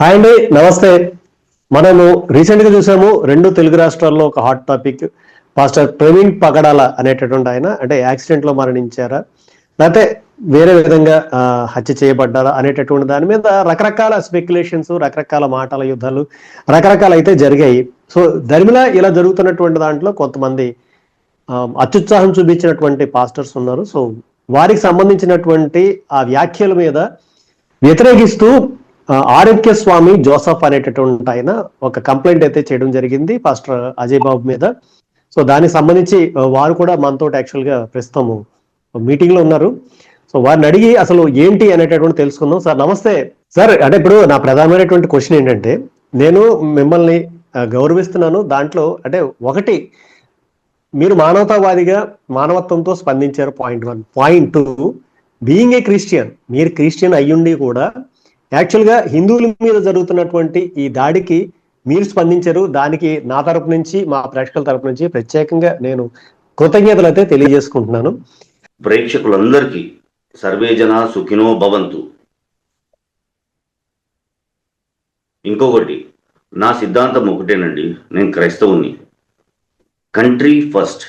Hi అండి నమస్తే. మనము రీసెంట్గా చూసాము రెండు తెలుగు రాష్ట్రాల్లో ఒక hot topic pastor Praveen Pagadala అనేటటువంటి ఆయన అంటే యాక్సిడెంట్లో మరణించారా? లేకపోతే వేరే విధంగా హత్య చేయబడ్డారా అనేటటువంటి దాని మీద రకరకాల స్పెక్యులేషన్స్ రకరకాల మాటల యుద్ధాలు రకరకాల అయితే జరిగాయి. సో ధర్మిల ఇలా జరుగుతున్నటువంటి దాంట్లో కొంతమంది అత్యుత్సాహం చూపించినటువంటి పాస్టర్స్ ఉన్నారు. సో వారికి సంబంధించినటువంటి ఆ వ్యాఖ్యల మీద వ్యతిరేకిస్తూ ఆరోగ్య స్వామి జోసఫ్ అనేటటువంటి ఆయన ఒక కంప్లైంట్ అయితే చేయడం జరిగింది పాస్టర్ అజయ్ బాబు మీద. సో దానికి సంబంధించి వారు కూడా మనతో యాక్చువల్గా మీటింగ్లో మీటింగ్లో ఉన్నారు. సో వారిని అడిగి అసలు ఏంటి అనేటటువంటి తెలుసుకుందాం. సార్ నమస్తే. సార్ అంటే ఇప్పుడు నా ప్రధానమైనటువంటి క్వశ్చన్ ఏంటంటే నేను మిమ్మల్ని గౌరవిస్తున్నాను. దాంట్లో అంటే ఒకటి మీరు మానవతావాదిగా మానవత్వంతో స్పందించారు point one. Point two being a Christian మీరు క్రిస్టియన్ అయ్యుండి కూడా యాక్చువల్గా హిందువుల మీద జరుగుతున్నటువంటి ఈ దాడికి మీరు స్పందించారు. దానికి నా తరపు నుంచి మా ప్రేక్షకుల తరపు నుంచి ప్రత్యేకంగా నేను కృతజ్ఞతలు అయితే తెలియజేసుకుంటున్నాను. ప్రేక్షకులందరికీ సర్వే జన సుఖినో భవంతు. ఇంకొకటి నా సిద్ధాంతం ఒకటేనండి. నేను క్రైస్తవుని country first.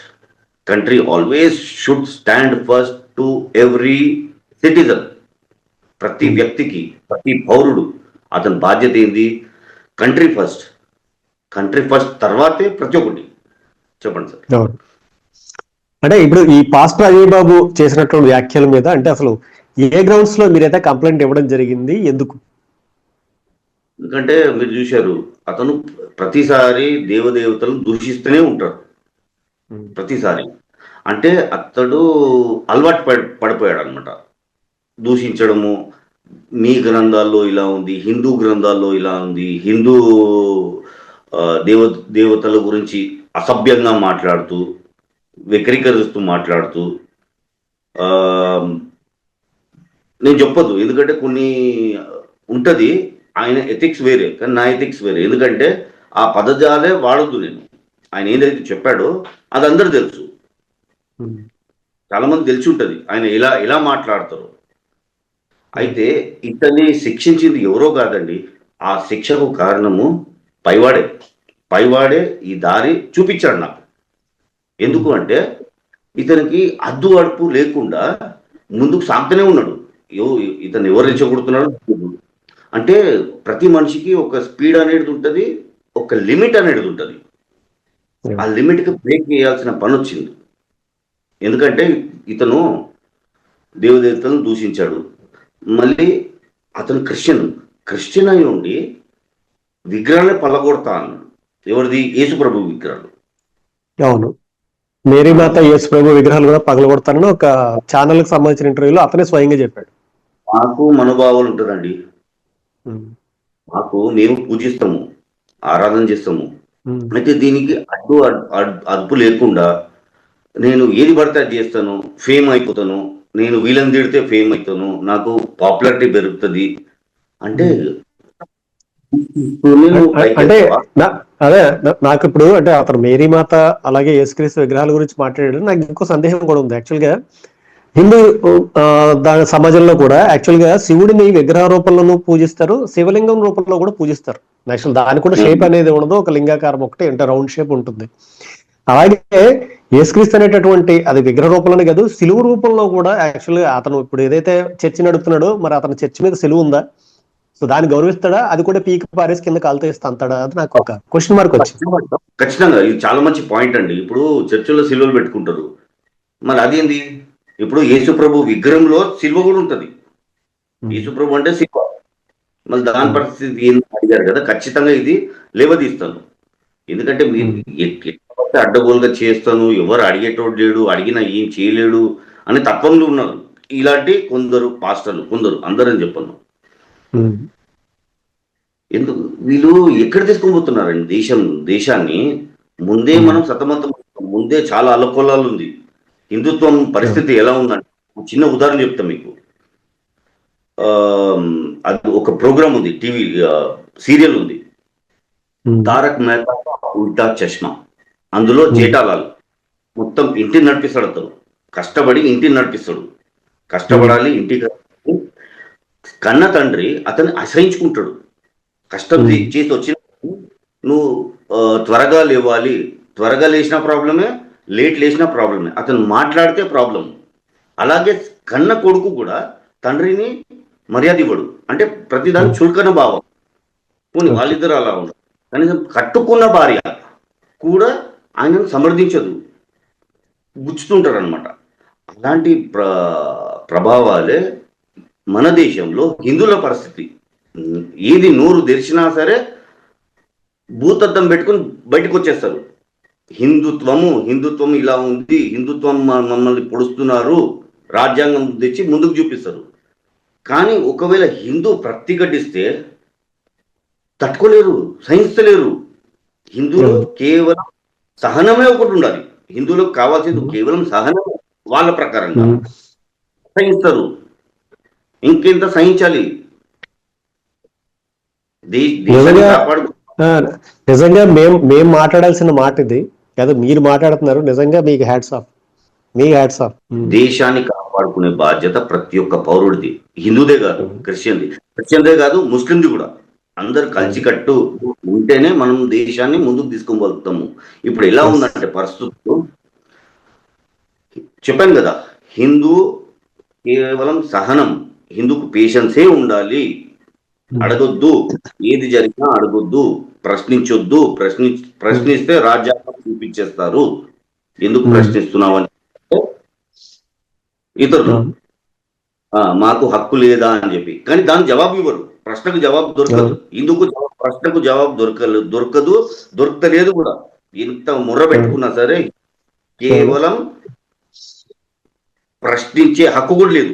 Country always should stand first to every citizen. ప్రతి వ్యక్తికి ప్రతి పౌరుడు అతని బాధ్యత ఏంది? Country first. కంట్రీ ఫస్ట్ తర్వాతే ప్రతి ఒక్కటి. చెప్పండి సార్. అంటే ఇప్పుడు ఈ పాస్టర్ అజయ్ బాబు చేసినటువంటి వ్యాఖ్యల మీద అంటే అసలు ఏ గ్రౌండ్స్లో మీరైతే కంప్లైంట్ ఇవ్వడం జరిగింది? ఎందుకు? ఎందుకంటే మీరు చూశారు అతను ప్రతిసారి దేవదేవతలను దూషిస్తూనే ఉంటారు ప్రతిసారి. అంటే అతడు అలవాటు పడి పడిపోయాడు అనమాట దూషించడము. మీ గ్రంథాల్లో ఇలా ఉంది హిందూ గ్రంథాల్లో ఇలా ఉంది హిందూ దేవ దేవతల గురించి అసభ్యంగా మాట్లాడుతూ వ్యక్రీకరిస్తూ మాట్లాడుతూ ఆ, నేను చెప్పొద్దు. ఎందుకంటే కొన్ని ఉంటది ఆయన ఎథిక్స్ వేరే కానీ నా ఎథిక్స్ వేరే. ఎందుకంటే ఆ పదజాలే వాడొద్దు నేను. ఆయన ఏదైతే చెప్పాడో అది అందరూ తెలుసు. చాలా మంది తెలిసి ఉంటది. ఆయన ఇలా ఇలా మాట్లాడతారు. అయితే ఇతన్ని శిక్షించింది ఎవరో కాదండి. ఆ శిక్షకు కారణము పైవాడే. పైవాడే ఈ దారి చూపించాడు నాకు. ఎందుకు అంటే ఇతనికి అద్దు అడుపు లేకుండా ముందుకు సాగుతూనే ఉన్నాడు. ఇతను ఎవరు రెచ్చగొడుతున్నాడు అంటే ప్రతి మనిషికి ఒక స్పీడ్ అనేది ఉంటుంది ఒక లిమిట్ అనేది ఉంటుంది. ఆ లిమిట్కి బ్రేక్ చేయాల్సిన పని వచ్చింది. ఎందుకంటే ఇతను దేవదేవతలను దూషించాడు. మళ్ళీ అతను క్రిస్టియన్. క్రిస్టియన్ అయి ఉండి విగ్రహాన్ని పల్లగొడతా అన్నాడు ఎవరిది? యేసుప్రభు విగ్రహాలు. అవును. మేరీ మాత యేసు ప్రభు విగ్రహాలు కూడా పగలగొడతానని ఒక ఛానల్కి సంబంధించిన ఇంటర్వ్యూలో అతనే స్వయంగా చెప్పాడు. మాకు మనోభావాలు ఉంటుందండి. మాకు మేము పూజిస్తాము ఆరాధన చేస్తాము. అయితే దీనికి అడ్డు అడ్- అడ్- అదుపు లేకుండా నేను ఏది పడితే అది చేస్తాను ఫేమ్ అయిపోతాను నేను వీళ్ళని తిడితే ఫేమ్ అవుతాను నాకు పాపులారిటీ పెరుగుతుంది. అంటే అంటే అదే నాకు ఇప్పుడు అంటే అతను మేరీ మాత అలాగే యేసుక్రీస్తు విగ్రహాల గురించి మాట్లాడాడు నాకు ఇంకో సందేహం కూడా ఉంది. యాక్చువల్గా హిందూ దాని సమాజంలో కూడా యాక్చువల్గా శివుడిని విగ్రహ రూపంలోనూ పూజిస్తారు శివలింగం రూపంలో కూడా పూజిస్తారు. యాక్చువల్ దానికి కూడా షేప్ అనేది ఉండదు ఒక లింగాకారం ఒకటి అంటే రౌండ్ షేప్ ఉంటుంది. అలాగే యేసుక్రీస్తు అనేటటువంటి అది విగ్రహ రూపంలోనే కాదు సిలువు రూపంలో కూడా యాక్చువల్గా అతను ఇప్పుడు ఏదైతే చర్చి నడుపుతున్నాడో మరి అతని చర్చి మీద సిలువు ఉందా? సో దాన్ని గౌరవిస్తాడా? అది కూడా పీక్ పారేసి కింద కాలుతో ఇస్తా అంటాడా అది నాకు ఒక క్వశ్చన్ మార్క్ వచ్చింది. ఖచ్చితంగా ఇది చాలా మంచి పాయింట్ అండి. ఇప్పుడు చర్చిలో సిల్వలు పెట్టుకుంటారు. మరి అదేంది ఇప్పుడు యేసుప్రభు విగ్రహంలో సిల్వ కూడా ఉంటది. యేసుప్రభు అంటే సిల్వ. మళ్ళీ దాని పరిస్థితి ఏంది అడిగారు కదా ఖచ్చితంగా ఇది లేవదీస్తాను. ఎందుకంటే మీరు అడ్డగోలుగా చేస్తాను ఎవరు అడిగేటోడు లేడు అడిగినా ఏం చేయలేడు అనే తత్వంలో ఉన్నారు. ఇలాంటి కొందరు పాస్టర్లు కొందరు అందరని చెప్పను. ఎందుకు? వీళ్ళు ఎక్కడ తీసుకొని పోతున్నారండి? దేశం దేశాన్ని ముందే మనం సతమతం ముందే చాలా అలకొలాలు ఉంది. హిందుత్వం పరిస్థితి ఎలా ఉందంటే చిన్న ఉదాహరణ చెప్తా మీకు. అది ఒక ప్రోగ్రామ్ ఉంది టీవీ సీరియల్ ఉంది. తారక్ మెహతా ఉల్టా చష్మా. అందులో జేఠాలాల్ మొత్తం ఇంటిని నడిపిస్తాడు అతను. కష్టపడి ఇంటిని నడిపిస్తాడు. కష్టపడాలి ఇంటికి కన్న తండ్రి అతన్ని అసహించుకుంటాడు కష్టం చేసి వచ్చిన నువ్వు త్వరగా లేవాలి. త్వరగా లేచిన ప్రాబ్లమే లేట్ లేచిన ప్రాబ్లమే. అతను మాట్లాడితే ప్రాబ్లం అలాగే కన్న కొడుకు కూడా తండ్రిని మర్యాద ఇవ్వడు. అంటే ప్రతిదాని చులకన భావం. పోనీ వాళ్ళిద్దరు అలా ఉండరు కనీసం కట్టుకున్న భార్య కూడా ఆయనను సమర్థించదు. గుచ్చుతుంటారు అనమాట అలాంటి ప్ర ప్రభావాలే మన దేశంలో హిందువుల పరిస్థితి. ఏది నోరు తెరిచినా సరే భూతద్దం పెట్టుకుని బయటకు వచ్చేస్తారు హిందుత్వము హిందుత్వం ఇలా ఉంది హిందుత్వం మమ్మల్ని పొడుస్తున్నారు రాజ్యాంగం తెచ్చి ముందుకు చూపిస్తారు. కానీ ఒకవేళ హిందూ ప్రతిఘటిస్తే తట్టుకోలేరు సహించలేరు. హిందువులు. కేవలం సహనమే ఒకటి ఉండాలి. హిందువులకు కావాల్సింది కేవలం సహనమే వాళ్ళ ప్రకారంగా. సహిస్తారు. ఇంకెంత సహించాలి? నిజంగా- కాపాడు. ఆ, నిజంగా మేం మేం మాట్లాడాల్సిన మాట ఇది. కాదు మీరు మాట్లాడుతున్నారు. నిజంగా మీకు హ్యాట్స్ ఆఫ్ మీ హ్యాట్స్ ఆఫ్ దేశాన్ని కాపాడుకునే బాధ్యత ప్రతి ఒక్క పౌరుడిది. హిందూదే కాదు క్రిస్టియన్ది. క్రిస్టియన్దే కాదు ముస్లింది కూడా. అందరు కలిసికట్టు ఉంటేనే మనం దేశాన్ని ముందుకు తీసుకోగలుగుతాము ఇప్పుడు ఎలా ఉందంటే పరిస్థితులు. చెప్పాను కదా హిందూ కేవలం సహనం హిందూకు పేషెన్సే ఉండాలి. అడగొద్దు. ఏది జరిగినా అడగొద్దు. ప్రశ్నించొద్దు. ప్రశ్ని ప్రశ్నిస్తే రాజ్యాంగం చూపించేస్తారు. ఎందుకు Hmm. ప్రశ్నిస్తున్నావు అని ఇతరులు. మాకు హక్కు లేదా అని చెప్పి. కానీ దాని జవాబు ఇవ్వరు. ప్రశ్నకు జవాబు దొరకదు ఇందుకు ప్రశ్నకు జవాబు దొరకలేదు దొరకదు దొరకలేదు కూడా ఎంత ముర్ర పెట్టుకున్నా సరే కేవలం ప్రశ్నించే హక్కు కూడా లేదు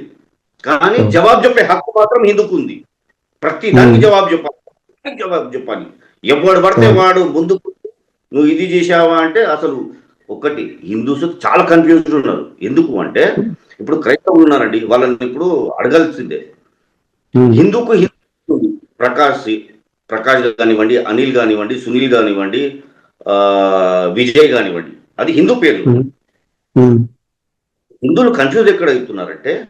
కానీ. జవాబు చెప్పే హక్కు మాత్రం హిందుకు ఉంది ప్రతి దానికి. జవాబు చెప్పాలి జవాబు చెప్పాలి ఎవడు పడితే. వాడు ముందుకు నువ్వు ఇది చేశావా అంటే అసలు ఒకటి హిందూస్ చాలా కన్ఫ్యూజ్డ్ ఉన్నారు ఎందుకు అంటే ఇప్పుడు క్రైస్తవులు ఉన్నారండి వాళ్ళని ఇప్పుడు అడగాల్సిందే. హిందూకు హిందూ. ప్రకాష్ ప్రకాష్ కానివ్వండి అనిల్ కానివ్వండి సునీల్ కానివ్వండి ఆ, విజయ్ కానివ్వండి. అది హిందూ పేర్లు. హిందువులు కన్ఫ్యూజ్ ఎక్కడ అవుతున్నారంటే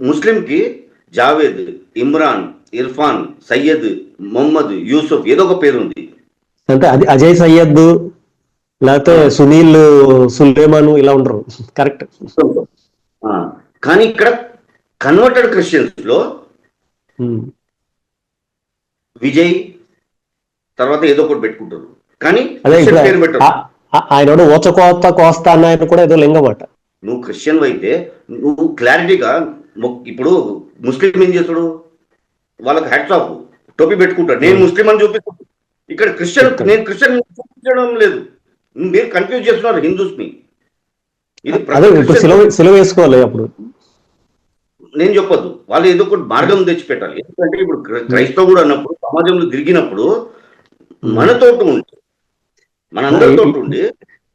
ముస్లింకి జావేద్ ఇమ్రాన్ ఇర్ఫాన్ సయ్యద్ మొహమ్మద్ యూసుఫ్ ఏదో ఒక పేరు ఉంది. అంటే అది అజయ్ సయ్యద్ లేకపోతే సునీల్ సులేమాను ఇలా ఉండరు. కరెక్ట్. ఆ, కానీ ఇక్కడ కన్వర్టెడ్ క్రిస్టియన్స్లో. విజయ్ తర్వాత ఏదో ఒకటి పెట్టుకుంటారు కానీ పేరు పెట్టరు. ఆయన ఓచ కోత కోస్తా అన్న ఆయన కూడా ఏదో లింగమాట నువ్వు క్రిస్టియన్ అయితే నువ్వు క్లారిటీగా ఇప్పుడు ముస్లిం ఏం చేస్తాడు? వాళ్ళకి హ్యాట్స్ ఆఫ్ టోపీ పెట్టుకుంటాడు. నేను ముస్లిం అని చూపిస్తాను ఇక్కడ క్రిస్టియన్ నేను క్రిస్టియన్ చూపించడం లేదు. మీరు కన్ఫ్యూజ్ చేస్తున్నారు హిందూస్ని. ఇది వేసుకోవాలి అప్పుడు. నేను చెప్పొద్దు. వాళ్ళు ఏదో ఒకటి మార్గం తెచ్చిపెట్టాలి. ఎందుకంటే ఇప్పుడు క్ర- క్రైస్తవుడు అన్నప్పుడు సమాజంలో తిరిగినప్పుడు మనతోటి ఉండి మనందరితో ఉండి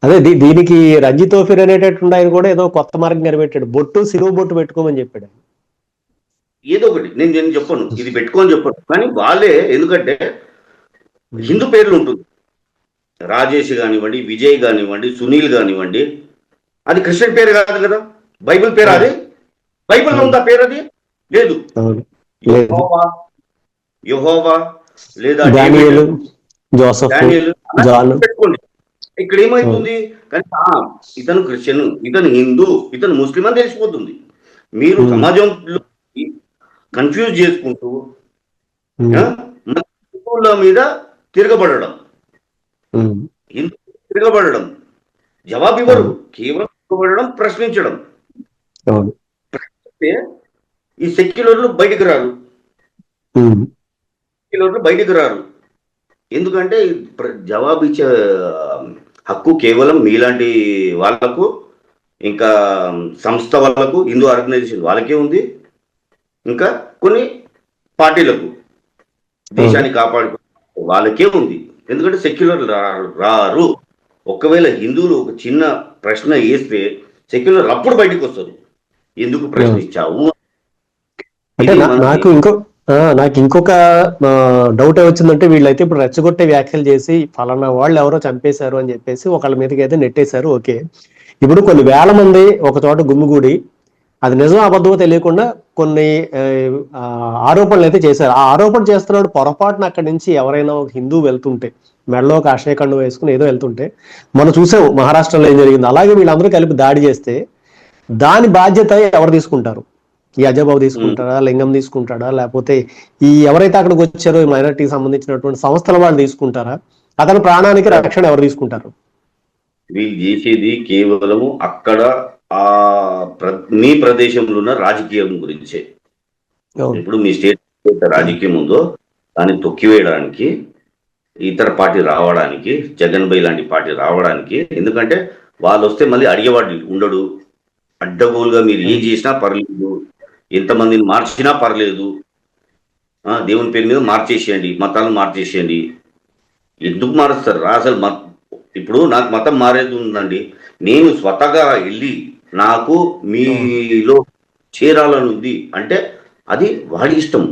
అదే దీనికి రంజిత్ ఓఫిర్ అనేటటువంటి ఆయన కూడా ఏదో కొత్త మార్గం కనిపెట్టాడు. బొట్టు సిలువ బొట్టు పెట్టుకోమని చెప్పాడు ఏదో ఒకటి. నేను నేను చెప్పను. ఇది పెట్టుకోని చెప్పను. కానీ వాళ్ళే ఎందుకంటే హిందూ పేర్లు ఉంటుంది. రాజేష్ కానివ్వండి విజయ్ కానివ్వండి సునీల్ కానివ్వండి. అది క్రిస్టియన్ పేరు కాదు కదా? బైబిల్ పేరు అది? బైబిల్ ఉందా పేరు అది? లేదు. యెహోవా లేదా జోసఫ్ పెట్టుకోండి ఇక్కడ ఏమైతుంది? కానీ ఇతను క్రిస్టియన్ ఇతను హిందూ ఇతను ముస్లిం అని తెలిసిపోతుంది. మీరు. సమాజంలో కన్ఫ్యూజ్ చేసుకుంటూ హిందువుల మీద తిరగబడడం. హిందూ తిరగబడడం. జవాబు ఇవ్వరు. కేవలం తిరగబడడం ప్రశ్నించడం. అంటే ఈ సెక్యులర్లు బయటికి రారు. సెక్యులర్లు బయటికి రారు ఎందుకంటే జవాబు ఇచ్చే హక్కు కేవలం మీలాంటి వాళ్ళకు ఇంకా సంస్థ వాళ్ళకు హిందూ ఆర్గనైజేషన్ వాళ్ళకే ఉంది. ఇంకా కొన్ని పార్టీలకు దేశాన్ని కాపాడుకో వాళ్ళకే ఉంది. ఎందుకంటే సెక్యులర్ రారు. ఒకవేళ హిందువులు ఒక చిన్న ప్రశ్న వేస్తే సెక్యులర్ అప్పుడు బయటకు వస్తారు. ఎందుకు ప్రశ్నించావు? అంటే నాకు ఇంకో నాకు ఇంకొక డౌట్ వచ్చిందంటే వీళ్ళైతే ఇప్పుడు రెచ్చగొట్టే వ్యాఖ్యలు చేసి ఫలానా వాళ్ళు ఎవరో చంపేశారు అని చెప్పేసి ఒకళ్ళ మీదకి అయితే నెట్టేశారు ఓకే. ఇప్పుడు కొన్ని వేల మంది ఒక చోట గుమ్మిగూడి అది నిజం అబద్ధమో తెలియకుండా కొన్ని ఆరోపణలు అయితే చేశారు. ఆ ఆరోపణ చేస్తున్నాడు పొరపాటున అక్కడి నుంచి ఎవరైనా ఒక హిందూ వెళ్తుంటే మెడలో ఒక అక్షయకండు వేసుకుని ఏదో వెళ్తుంటే మనం చూసాము మహారాష్ట్రలో ఏం జరిగింది? అలాగే వీళ్ళందరూ కలిపి దాడి చేస్తే దాని బాధ్యత ఎవరు తీసుకుంటారు? ఈ అజయబాబు తీసుకుంటారా లింగం తీసుకుంటాడా లేకపోతే ఈ ఎవరైతే అక్కడికి వచ్చారో ఈ మైనార్టీకి సంబంధించినటువంటి సంస్థల వాళ్ళు తీసుకుంటారా? అతని ప్రాణానికి రక్షణ ఎవరు తీసుకుంటారు? వీళ్ళు చేసేది కేవలము అక్కడ ఆ మీ ప్రదేశంలో ఉన్న రాజకీయం గురించే. ఇప్పుడు మీ స్టేట్ రాజకీయం ఉందో దాన్ని తొక్కివేయడానికి ఇతర పార్టీ రావడానికి జగన్ బై లాంటి పార్టీ రావడానికి ఎందుకంటే వాళ్ళు వస్తే మళ్ళీ అడిగేవాడు ఉండడు. అడ్డగోలుగా మీరు ఏం చేసినా పర్లేదు. ఎంతమందిని మార్చినా పర్లేదు. దేవుని పేరు మీద మార్చేసేయండి మతాలను మార్చేసేయండి. ఎందుకు మారుస్తారు? అసలు మత ఇప్పుడు నాకు మతం మారేది ఉందండి. నేను స్వతగా వెళ్ళి నాకు మీలో చేరాలని ఉంది అంటే అది వాడి ఇష్టం.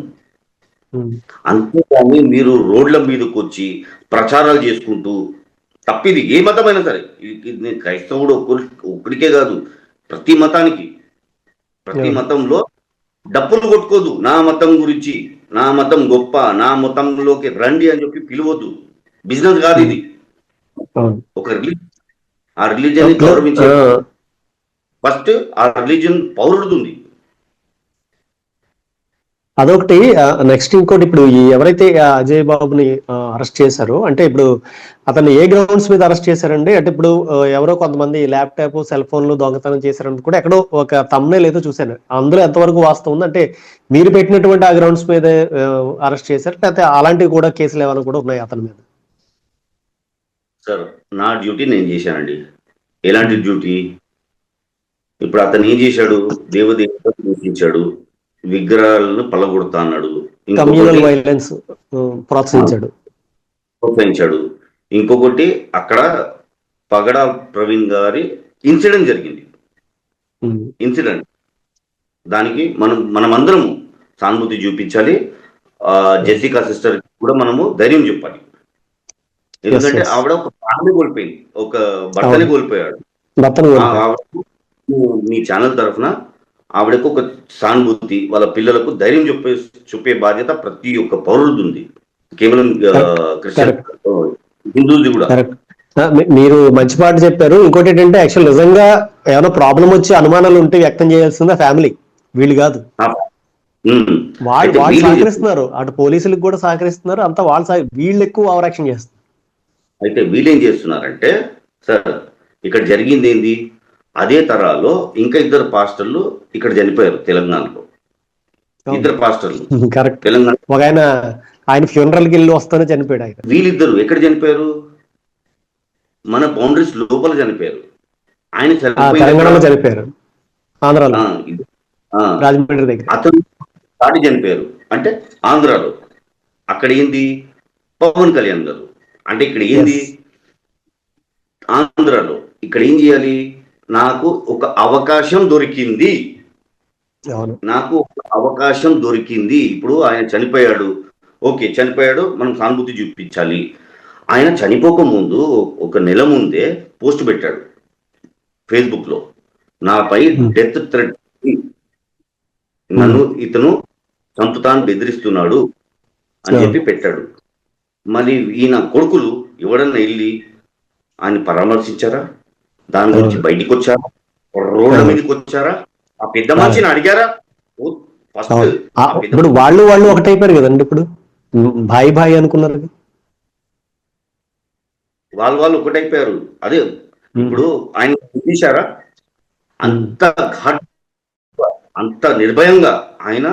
అంతేకాని మీరు రోడ్ల మీదకి వచ్చి ప్రచారాలు చేసుకుంటూ తప్పిది ఏ మతమైనా సరే. క్రైస్తవుడు ఒక్కడికే కాదు ప్రతి మతానికి. ప్రతి. మతంలో డప్పులు కొట్టుకోదు. నా మతం గురించి నా మతం గొప్ప నా మతంలోకి రండి అని చెప్పి పిలవద్దు. బిజినెస్ కాదు ఇది. ఒక రిలీజన్ ఆ రిలీజన్ గౌరవించే ఫస్ట్ ఆ రిలీజన్ పౌరుడు ఉంది. అదొకటి నెక్స్ట్ ఇంకోటి ఇప్పుడు ఎవరైతే అజయ్ బాబుని అరెస్ట్ చేశారో అంటే ఇప్పుడు అతన్ని ఏ గ్రౌండ్స్ మీద అరెస్ట్ చేశారండి? అంటే ఇప్పుడు ఎవరో కొంతమంది ల్యాప్టాప్ సెల్ ఫోన్లు దొంగతనం చేశారని కూడా ఎక్కడో ఒక తమ్నేల్ ఏదో చూశాను. అందులో ఎంతవరకు వాస్తవం ఉంది అంటే మీరు పెట్టినటువంటి ఆ గ్రౌండ్స్ మీద అరెస్ట్ చేశారు. లేకపోతే అలాంటివి కూడా కేసులు ఏమైనా కూడా ఉన్నాయి అతని మీద? సార్ నా డ్యూటీ నేను చేశానండి. ఎలాంటి డ్యూటీ? ఇప్పుడు అతను ఏం చేశాడు? దేవదేవతలు విగ్రహాలను పలగొడతా అన్నాడు కమ్యూనల్ ఇంకొకటి వైలెన్స్ ప్రోత్సహించాడు. ప్రోత్సహించాడు. ఇంకొకటి అక్కడ పగడ ప్రవీణ్ గారి ఇన్సిడెంట్ జరిగింది. ఇన్సిడెంట్. దానికి మనం మనమందరము సానుభూతి చూపించాలి. ఆ జెసికా సిస్టర్ కూడా మనము ధైర్యం చెప్పాలి. ఎందుకంటే. ఆవిడ ఒక ఫ్యామిలీ కోల్పోయింది. ఒక భర్తని. కోల్పోయాడు. మీ ఛానల్ తరఫున ఆవిడకు ఒక సానుభూతి వాళ్ళ పిల్లలకు ధైర్యం చెప్పే చెప్పే బాధ్యత ప్రతి ఒక్క పౌరుడిది. ఉంది కేవలం క్రిస్టియన్ హిందూది కూడా. మీరు మంచి పాట చెప్పారు. ఇంకోటి ఏంటంటే యాక్చువల్ నిజంగా ఏమైనా ప్రాబ్లం వచ్చి అనుమానాలు ఉంటే వ్యక్తం చేయాల్సింది ఫ్యామిలీ వీళ్ళు కాదు. వాళ్ళు వాళ్ళు సహకరిస్తున్నారు. అటు పోలీసులకు కూడా సహకరిస్తున్నారు. అంతా వాళ్ళు వీళ్ళు ఎక్కువ ఓవరాక్షన్ చేస్తున్నారు. అయితే వీళ్ళేం చేస్తున్నారంటే సార్ ఇక్కడ జరిగింది ఏంది అదే తరాలో ఇంకా ఇద్దరు పాస్టర్లు ఇక్కడ చనిపోయారు తెలంగాణలో. ఇద్దరు పాస్టర్లు. కరెక్ట్. తెలంగాణ ఒక ఆయన ఆయన ఫ్యూనరల్కి వెళ్ళి వస్తానే చనిపోయాడు ఆయన. వీళ్ళిద్దరు ఎక్కడ చనిపోయారు? మన బౌండరీస్ లోపల చనిపోయారు. ఆయన తెలంగాణలో చనిపోయారు. ఆంధ్రాలో. రాజమండ్రి దగ్గర. అతను దాడి చనిపోయారు. అంటే ఆంధ్రాలో. అక్కడ ఏంది? పవన్ కళ్యాణ్ గారు. అంటే ఇక్కడ ఏంది. ఆంధ్రాలో. ఇక్కడ ఏం చేయాలి? నాకు ఒక అవకాశం దొరికింది. నాకు ఒక అవకాశం దొరికింది. ఇప్పుడు ఆయన చనిపోయాడు. ఓకే చనిపోయాడు. మనం సానుభూతి చూపించాలి. ఆయన చనిపోక ముందు ఒక నెల ముందే పోస్ట్ పెట్టాడు ఫేస్బుక్లో నాపై Hmm. డెత్ థ్రెట్ నన్ను ఇతను చంపుతాను బెదిరిస్తున్నాడు అని. చెప్పి పెట్టాడు. మరి ఈయన కొడుకులు ఎవడన్నా వెళ్ళి ఆయన పరామర్శించారా? దాని గురించి. బయటికి వచ్చారా రోడ్ల. మీదకి వచ్చారా ఆ పెద్ద మనిషిని అడిగారా? ఫస్ట్ ఇప్పుడు వాళ్ళు వాళ్ళు ఒకటైపోయారు కదండి ఇప్పుడు. ఉమ్, భాయ్ భాయ్ అనుకున్నారు. వాళ్ళు వాళ్ళు ఒకటైపోయారు. అదే ఇప్పుడు ఆయన చూశారా? అంత ఘాట్ అంత నిర్భయంగా ఆయన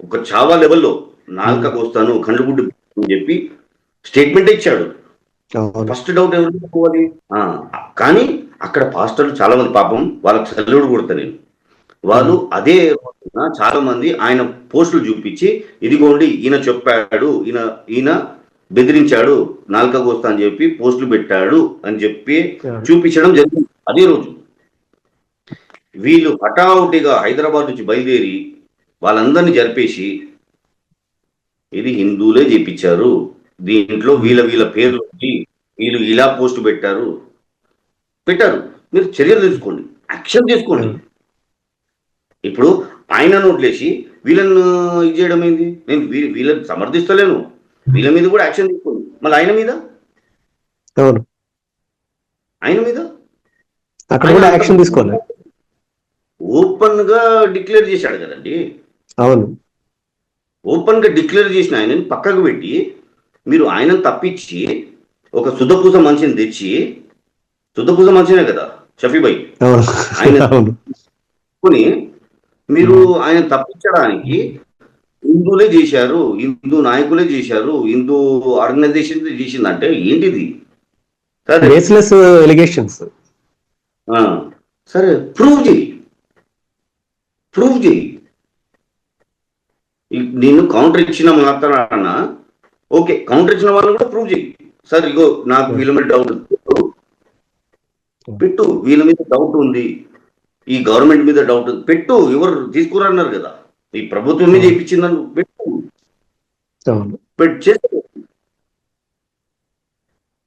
ఒక చావా లెవెల్లో నాలుక కోస్తాను కండ్లుగుడ్డు అని చెప్పి స్టేట్మెంట్ ఇచ్చాడు. ఫస్ట్ డౌట్ ఎవరు కానీ అక్కడ పాస్టర్లు చాలా మంది పాపం వాళ్ళకి సెల్లుడు కొడతా నేను. వాళ్ళు అదే రోజున చాలా మంది ఆయన పోస్టులు చూపించి ఇదిగోండి ఈయన చెప్పాడు ఈయన ఈయన బెదిరించాడు నాలుక కోస్తా అని చెప్పి పోస్టులు పెట్టాడు అని చెప్పి చూపించడం జరిగింది. అదే రోజు. వీళ్ళు హఠావుటిగా హైదరాబాద్ నుంచి బయలుదేరి వాళ్ళందరినీ జరిపేసి ఇది హిందువులే చేపించారు. దీంట్లో వీళ్ళ వీళ్ళ పేర్లు వీళ్ళు ఇలా పోస్ట్ పెట్టారు. పెట్టారు. మీరు చర్యలు తీసుకోండి. యాక్షన్ తీసుకోండి. ఇప్పుడు ఆయనను వదిలేసి వీళ్ళని ఇది చేయడం ఏంది? నేను వీళ్ళని సమర్థిస్తలేను. వీళ్ళ మీద కూడా యాక్షన్ తీసుకోండి. మళ్ళీ ఆయన మీద? అవును. ఆయన మీద? అక్కడ కూడా యాక్షన్ తీసుకోవాలి. ఓపెన్గా డిక్లేర్ చేశాడు కదండి. అవును. ఓపెన్గా డిక్లేర్ చేసిన ఆయనని పక్కకు పెట్టి మీరు ఆయనను తప్పించి ఒక శుద్ధపూస మనిషిని తెచ్చి శుద్ధపూస మనిషినే కదా షఫీబాయ్ ఆయన- కొని మీరు ఆయన తప్పించడానికి హిందువులే చేశారు హిందూ నాయకులే చేశారు హిందూ ఆర్గనైజేషన్ చేసిందంటే ఏంటిది? సరే బేస్లెస్ ఎలిగేషన్స్ ఆ, సరే ప్రూవ్ చేయి. ప్రూవ్ చేయి. నేను కౌంటర్ ఇచ్చిన మాత్రాన ఓకే కౌంటర్ ఇచ్చిన వాళ్ళు కూడా ప్రూవ్ చేయి. సార్ ఇగో నాకు వీళ్ళ మీద డౌట్ పెట్టు వీళ్ళ మీద డౌట్ ఉంది. ఈ గవర్నమెంట్ మీద డౌట్ ఉంది. పెట్టు ఎవరు తీసుకురన్నారు కదా. ఈ ప్రభుత్వమే చేయించిందని పెట్టు. అవును. పెట్టి చేస్తే.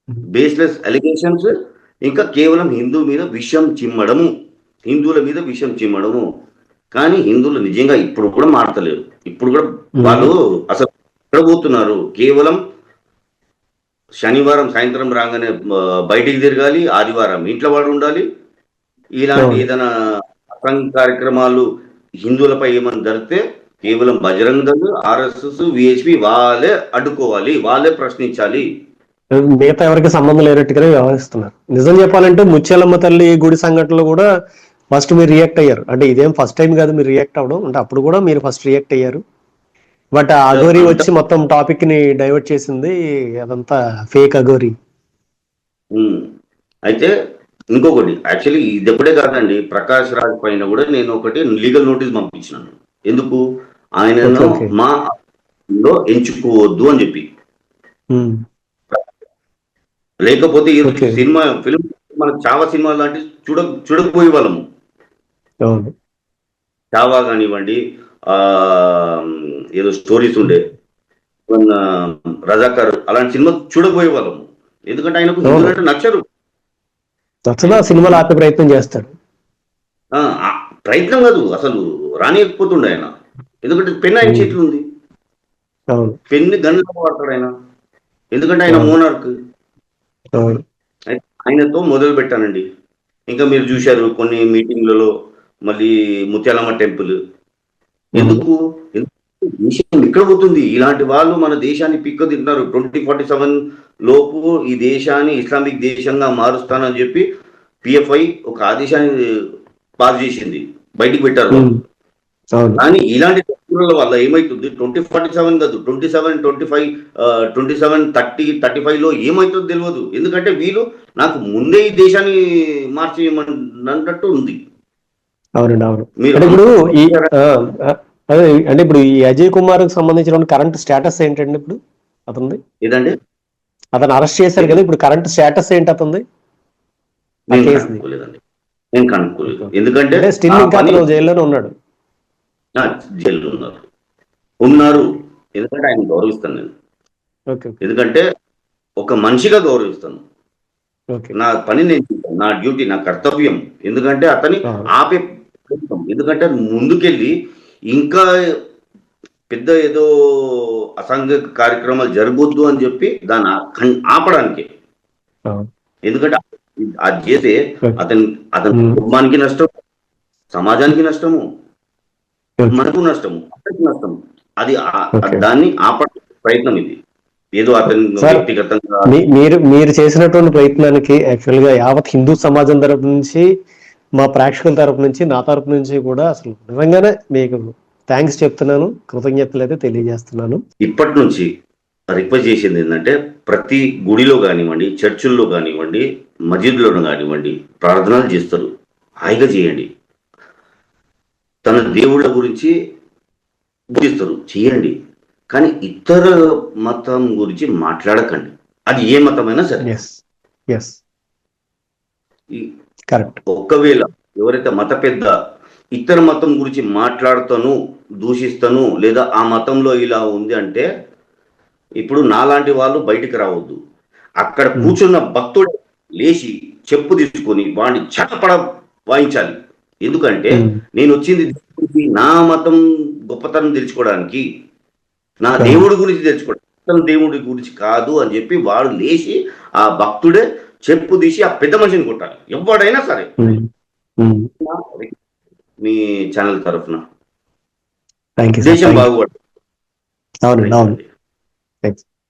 బేస్లెస్ అలిగేషన్స్ ఇంకా కేవలం హిందూ మీద విషం చిమ్మడము. హిందువుల మీద విషం చిమ్మడము. కానీ హిందువులు నిజంగా ఇప్పుడు కూడా మారతలేరు. ఇప్పుడు కూడా వాళ్ళు అసలు పోతున్నారు కేవలం శనివారం సాయంత్రం రాగానే బయటికి తిరగాలి ఆదివారం ఇంట్లో వాడు ఉండాలి. ఇలాంటి. ఏదైనా అసంఘ కార్యక్రమాలు హిందువులపై ఏమైనా జరిగితే కేవలం బజరంగ దళ్ ఆర్ఎస్ఎస్ విహెచ్పి వాళ్ళే అడ్డుకోవాలి వాళ్ళే ప్రశ్నించాలి. మిగతా ఎవరికి సంబంధం లేనట్టుగానే వ్యవహరిస్తున్నారు. నిజం చెప్పాలంటే ముత్యాలమ్మ తల్లి గుడి సంఘటనలో కూడా ఫస్ట్ మీరు రియాక్ట్ అయ్యారు. అంటే ఇదేం ఫస్ట్ టైం కాదు మీరు రియాక్ట్ అవ్వడం. అంటే అప్పుడు కూడా మీరు ఫస్ట్ రియాక్ట్ అయ్యారు. బట్ ఆ అఘోరి వచ్చి మొత్తం టాపిక్ని డైవర్ట్ చేసింది అదంతా ఫేక్ అఘోరి. అయితే ఇంకొకటి యాక్చువల్లీ ఇది ఎప్పుడే కాదండి ప్రకాష్ రాజ్ పైన కూడా నేను ఒకటి లీగల్ నోటీస్ పంపించినాను. ఎందుకు? ఆయనను okay. మా లో ఎంచుకోవద్దు అని చెప్పి. లేకపోతే ఈ. సినిమా ఫిలిం మనకు చావా సినిమా లాంటి చూడ చూడకపోయే వాళ్ళము. చావా కానివ్వండి ఏదో స్టోరీస్ ఉండే. రజాకర్ అలాంటి సినిమా చూడకపోయే వాళ్ళము. ఎందుకంటే ఆయనకు అంటే నచ్చరు. నచ్చదా సినిమాలు ఆపే ప్రయత్నం చేస్తాడు. ప్రయత్నం కాదు అసలు రానియకపోతుండే ఆయన. ఎందుకంటే పెన్ ఆయన. చేతిలో ఉంది. పెన్ గన్లో వాడతాడు ఆయన. ఎందుకంటే ఆయన. మోనార్క్ ఆయనతో మొదలు పెట్టానండి. ఇంకా మీరు చూశారు కొన్ని మీటింగ్లలో మళ్ళీ ముత్యాలమ్మ టెంపుల్ ఎందుకు? దేశం ఇక్కడ పోతుంది? ఇలాంటి వాళ్ళు మన దేశాన్ని పిక్క తింటున్నారు. ట్వంటీ ఫార్టీ సెవెన్ లోపు ఈ దేశాన్ని ఇస్లామిక్ దేశంగా మారుస్తానని చెప్పి పిఎఫ్ఐ ఒక ఆదేశాన్ని పాస్ చేసింది. బయటికి పెట్టారు కానీ ఇలాంటి వల్ల ఏమైతుంది? ట్వంటీ ఫార్టీ సెవెన్ కాదు twenty seven twenty five twenty seven thirty thirty ఫైవ్లో ఏమవుతుందో తెలియదు. ఎందుకంటే వీళ్ళు నాకు ముందే ఈ దేశాన్ని మార్చేయమన్నట్టు ఉంది. అవునండి అవును. మీరు ఇప్పుడు అదే అంటే ఇప్పుడు ఈ అజయ్ కుమార్కి సంబంధించిన కరెంట్ స్టేటస్ ఏంటండి ఇప్పుడు అతనిది? ఏదండి? అతను అరెస్ట్ చేశారు కదా ఇప్పుడు కరెంట్ స్టేటస్ ఏంటి అతనిది? నేను కనుక్కోలేదు. ఎందుకంటే స్టిల్ ఇంకా జైల్లోనే ఉన్నాడు. జైల్లో ఉన్నారు. ఉన్నారు. ఎందుకంటే ఆయన గౌరవిస్తాను నేను. ఎందుకంటే ఒక మనిషిగా గౌరవిస్తాను. నా పని నేను. నా డ్యూటీ నా కర్తవ్యం. ఎందుకంటే అతని. ఆపే. ఎందుకంటే ముందుకెళ్ళి ఇంకా పెద్ద ఏదో అసాంఘిక కార్యక్రమాలు జరగొద్దు అని చెప్పి దాన్ని ఆపడానికి. ఎందుకంటే అది చేస్తే అతని అతని. కుటుంబానికి నష్టం సమాజానికి నష్టము. మనకు నష్టము అందరికీ నష్టము అది. దాన్ని ఆపడానికి ప్రయత్నం ఇది ఏదో అతని వ్యక్తిగతంగా మీరు మీరు చేసినటువంటి ప్రయత్నానికి యాక్చువల్గా యావత్ హిందూ సమాజం తరపు నుంచి మా ప్రేక్షకుల తరపు నుంచి నా తరపు నుంచి కూడా అసలు నిజంగానే మీకు థ్యాంక్స్ చెప్తున్నాను. కృతజ్ఞతలు అయితే తెలియజేస్తున్నాను. ఇప్పటి నుంచి రిక్వెస్ట్ చేసింది ఏంటంటే ప్రతి గుడిలో కానివ్వండి చర్చిల్లో కానివ్వండి మసీదులో కానివ్వండి ప్రార్థనలు చేస్తారు. హాయిగా చేయండి. తన దేవుళ్ళ గురించి పూజిస్తారు చేయండి. కానీ ఇతర మతం గురించి మాట్లాడకండి. అది ఏ మతమైనా సరే. కరెక్ట్ ఒక్కవేళ ఎవరైతే మత పెద్ద ఇతర మతం గురించి మాట్లాడుతాను దూషిస్తాను లేదా ఆ మతంలో ఇలా ఉంది అంటే ఇప్పుడు నాలాంటి వాళ్ళు బయటికి రావద్దు అక్కడ కూర్చున్న భక్తుడు లేచి చెప్పు తీసుకొని వాడిని చటపడ వాయించాలి ఎందుకంటే. నేను వచ్చింది నా మతం గొప్పతనం తెలుసుకోవడానికి నా. దేవుడి గురించి తెలుసుకోవడానికి మొత్తం దేవుడి గురించి కాదు అని చెప్పి వాడు లేచి ఆ భక్తుడే చెప్పు తీసి ఆ పెద్ద మనిషిని కొట్టాలి. ఎవడైనా సరే. మీ ఛానల్ తరఫున. దేశం బాగుపడు అవును థ్యాంక్స్